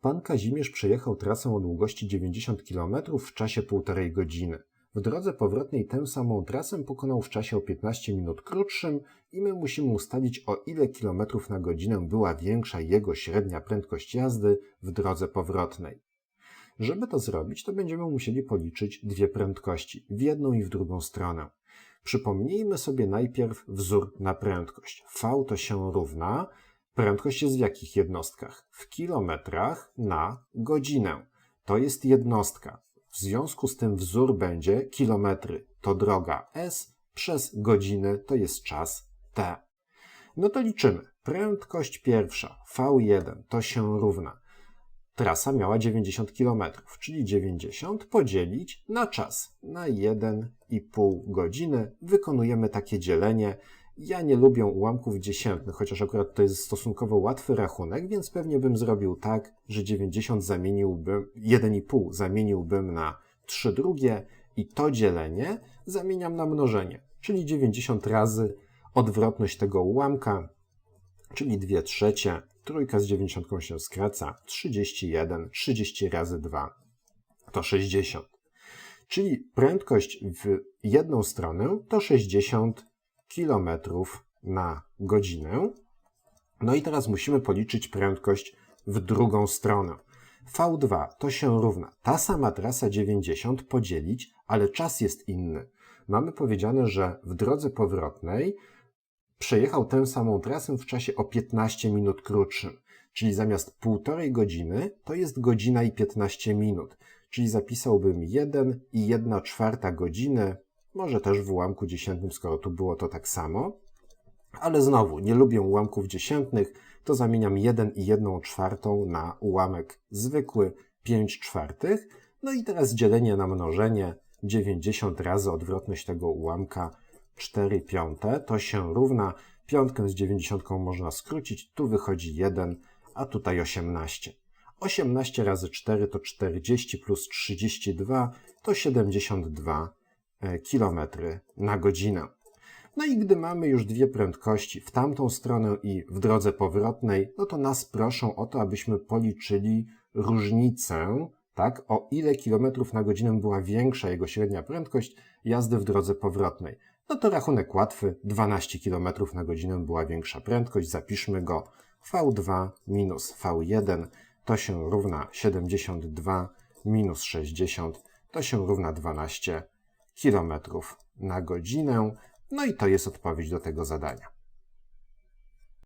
Pan Kazimierz przejechał trasę o długości 90 km w czasie półtorej godziny. W drodze powrotnej tę samą trasę pokonał w czasie o 15 minut krótszym i my musimy ustalić o ile kilometrów na godzinę była większa jego średnia prędkość jazdy w drodze powrotnej. Żeby to zrobić, to będziemy musieli policzyć dwie prędkości, w jedną i w drugą stronę. Przypomnijmy sobie najpierw wzór na prędkość. V to się równa. Prędkość jest w jakich jednostkach? W kilometrach na godzinę. To jest jednostka. W związku z tym wzór będzie kilometry to droga S przez godziny to jest czas T. No to liczymy. Prędkość pierwsza V1 to się równa. Trasa miała 90 km, czyli 90 podzielić na czas, na 1,5 godziny. Wykonujemy takie dzielenie. Ja nie lubię ułamków dziesiętnych, chociaż akurat to jest stosunkowo łatwy rachunek, więc pewnie bym zrobił tak, że 90 zamieniłbym, 1,5 zamieniłbym na 3 drugie i to dzielenie zamieniam na mnożenie, czyli 90 razy odwrotność tego ułamka, czyli 2 trzecie. Trójka z 90 się skraca. 31, 30 razy 2 to 60. Czyli prędkość w jedną stronę to 60 km na godzinę. No i teraz musimy policzyć prędkość w drugą stronę. V2 to się równa ta sama trasa 90 podzielić, ale czas jest inny. Mamy powiedziane, że w drodze powrotnej przejechał tę samą trasę w czasie o 15 minut krótszym, czyli zamiast półtorej godziny to jest godzina i 15 minut, czyli zapisałbym 1 i 1 czwarta godziny, może też w ułamku dziesiętnym, skoro tu było to tak samo, ale znowu nie lubię ułamków dziesiętnych, to zamieniam 1 i 1 czwartą na ułamek zwykły 5 czwartych, no i teraz dzielenie na mnożenie 90 razy odwrotność tego ułamka 4 piąte. To się równa. Piątkę z 90 można skrócić, tu wychodzi 1, a tutaj 18. 18 razy 4 to 40 plus 32 to 72 km na godzinę. No i gdy mamy już dwie prędkości w tamtą stronę i w drodze powrotnej, no to nas proszą o to, abyśmy policzyli różnicę, tak, o ile kilometrów na godzinę była większa jego średnia prędkość jazdy w drodze powrotnej. No to rachunek łatwy, 12 km na godzinę była większa prędkość, zapiszmy go V2 minus V1 to się równa 72 minus 60 to się równa 12 km na godzinę. No i to jest odpowiedź do tego zadania.